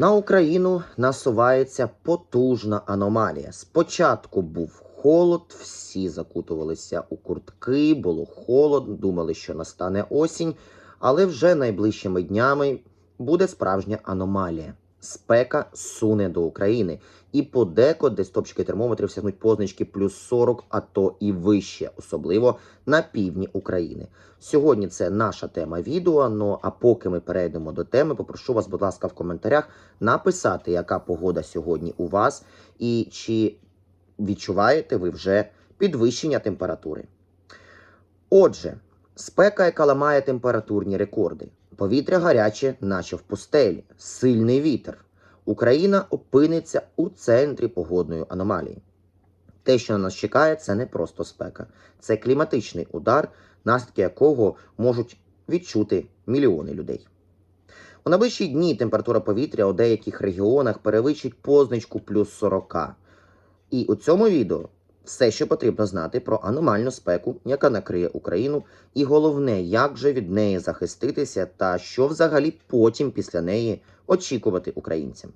На Україну насувається потужна аномалія. Спочатку був холод, всі закутувалися у куртки, було холодно, думали, що настане осінь, але вже найближчими днями буде справжня аномалія. Спека суне до України, і подекуди стопчики термометрів сягнуть позначки плюс 40, а то і вище, особливо на півдні України. Сьогодні це наша тема відео. Ну а поки ми перейдемо до теми, попрошу вас, будь ласка, в коментарях написати, яка погода сьогодні у вас, і чи відчуваєте ви вже підвищення температури. Отже, спека, яка ламає температурні рекорди. Повітря гаряче, наче в пустелі, сильний вітер. Україна опиниться у центрі погодної аномалії. Те, що на нас чекає, це не просто спека, це кліматичний удар, наслідки якого можуть відчути мільйони людей. У найближчі дні температура повітря у деяких регіонах перевищить позначку плюс 40. І у цьому відео все, що потрібно знати про аномальну спеку, яка накриє Україну, і головне, як же від неї захиститися, та що взагалі потім після неї очікувати українцям.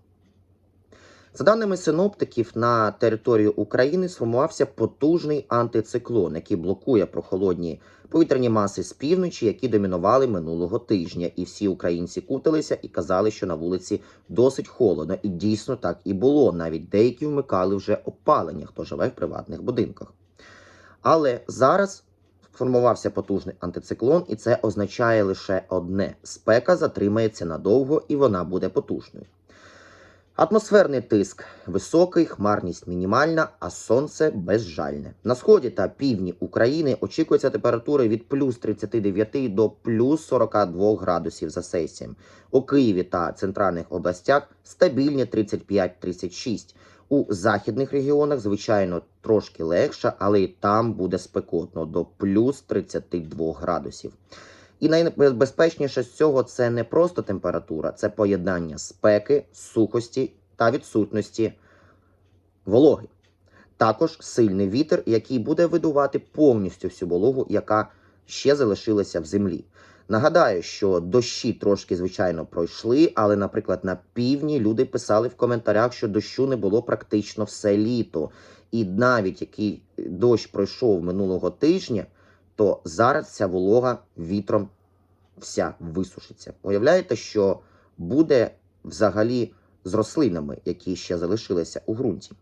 За даними синоптиків, на територію України сформувався потужний антициклон, який блокує прохолодні повітряні маси з півночі, які домінували минулого тижня. І всі українці куталися і казали, що на вулиці досить холодно. І дійсно так і було. Навіть деякі вмикали вже опалення, хто живе в приватних будинках. Але зараз сформувався потужний антициклон, і це означає лише одне: спека затримається надовго і вона буде потужною. Атмосферний тиск високий, хмарність мінімальна, а сонце безжальне. На сході та півдні України очікується температури від плюс 39 до плюс 42 градусів за Цельсієм. У Києві та центральних областях стабільні 35-36. У західних регіонах, звичайно, трошки легше, але і там буде спекотно до плюс 32 градусів. І найбезпечніше з цього це не просто температура, це поєднання спеки, сухості та відсутності вологи. Також сильний вітер, який буде видувати повністю всю вологу, яка ще залишилася в землі. Нагадаю, що дощі трошки, звичайно, пройшли, але, наприклад, на півдні люди писали в коментарях, що дощу не було практично все літо. І навіть який дощ пройшов минулого тижня, то зараз ця волога вітром вся висушиться. Уявляєте, що буде взагалі з рослинами, які ще залишилися у ґрунті?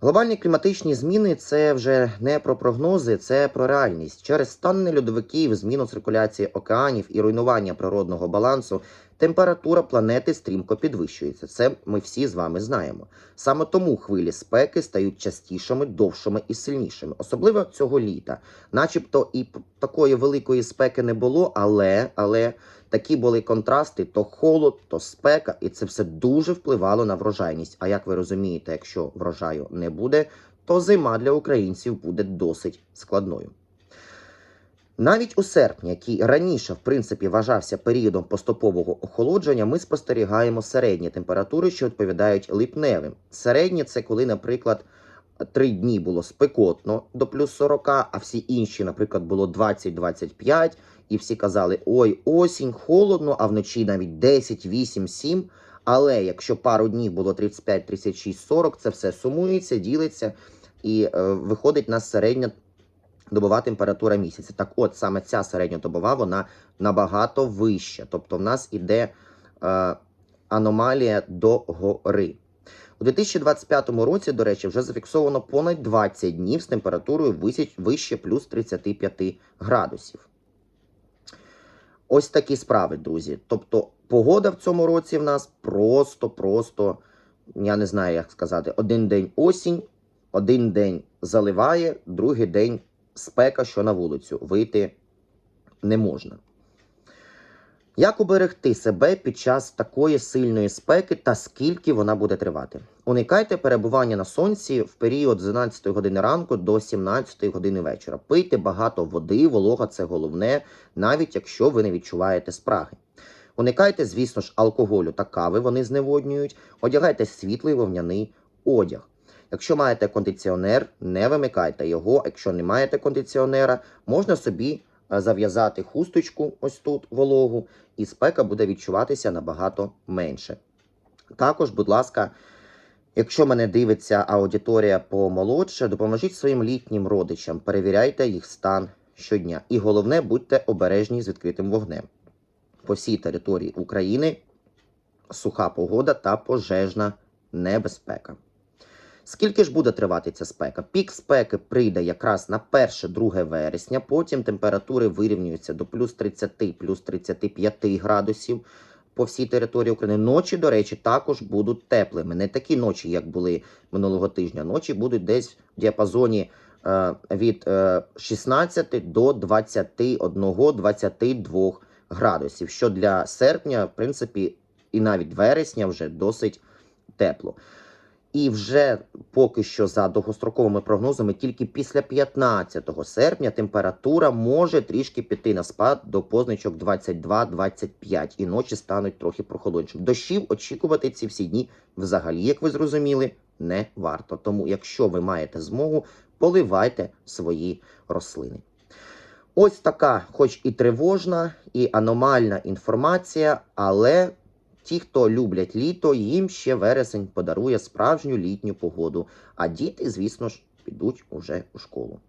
Глобальні кліматичні зміни це вже не про прогнози, це про реальність. Через стан льодовиків, зміну циркуляції океанів і руйнування природного балансу температура планети стрімко підвищується. Це ми всі з вами знаємо. Саме тому хвилі спеки стають частішими, довшими і сильнішими, особливо цього літа. Начебто і такої великої спеки не було, але але такі були контрасти: то холод, то спека, і це все дуже впливало на врожайність. А як ви розумієте, якщо врожаю не буде, то зима для українців буде досить складною. Навіть у серпні, який раніше, в принципі, вважався періодом поступового охолодження, ми спостерігаємо середні температури, що відповідають липневим. Середні це коли, наприклад, три дні було спекотно до плюс 40, а всі інші, наприклад, було 20-25, і всі казали: ой, осінь, холодно, а вночі навіть 10, 8, 7. Але якщо пару днів було 35, 36, 40, це все сумується, ділиться і е, виходить на середня добова температура місяця. Так от саме ця середньодобова вона набагато вища. Тобто в нас іде е, аномалія до гори. У 2025 році, до речі, вже зафіксовано понад 20 днів з температурою вище плюс 35 градусів. Ось такі справи, друзі. Тобто, погода в цьому році в нас просто-просто, я не знаю, як сказати, один день осінь, один день заливає, другий день спека, що на вулицю вийти не можна. Як уберегти себе під час такої сильної спеки та скільки вона буде тривати? Уникайте перебування на сонці в період з 11 години ранку до 17 години вечора. Пийте багато води, волога це головне, навіть якщо ви не відчуваєте спраги. Уникайте, звісно ж, алкоголю та кави, вони зневоднюють. Одягайте світлий вовняний одяг. Якщо маєте кондиціонер, не вимикайте його. Якщо не маєте кондиціонера, можна собі е, зав'язати хусточку ось тут вологу, і спека буде відчуватися набагато менше. Також, будь ласка, якщо мене дивиться аудиторія помолодше, допоможіть своїм літнім родичам, перевіряйте їх стан щодня. І головне, будьте обережні з відкритим вогнем. По всій території України суха погода та пожежна небезпека. Скільки ж буде тривати ця спека? Пік спеки прийде якраз на 1-2 вересня, потім температури вирівнюються до плюс 30, плюс 35 градусів по всій території України. Ночі, до речі, також будуть теплими. Не такі ночі, як були минулого тижня. Ночі будуть десь в діапазоні е, від е, 16 до 21-22 градусів, що для серпня, в принципі, і навіть вересня вже досить тепло. І вже поки що за довгостроковими прогнозами, тільки після 15 серпня температура може трішки піти на спад до позначок 22-25, і ночі стануть трохи прохолоднішими. Дощів очікувати ці всі дні взагалі, як ви зрозуміли, не варто. Тому, якщо ви маєте змогу, поливайте свої рослини. Ось така, хоч і тривожна, і аномальна інформація, але ті, хто люблять літо, їм ще вересень подарує справжню літню погоду. А діти, звісно ж, підуть уже у школу.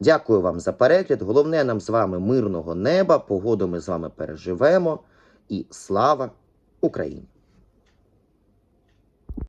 Дякую вам за перегляд. Головне нам з вами мирного неба. Погоду ми з вами переживемо. І слава Україні!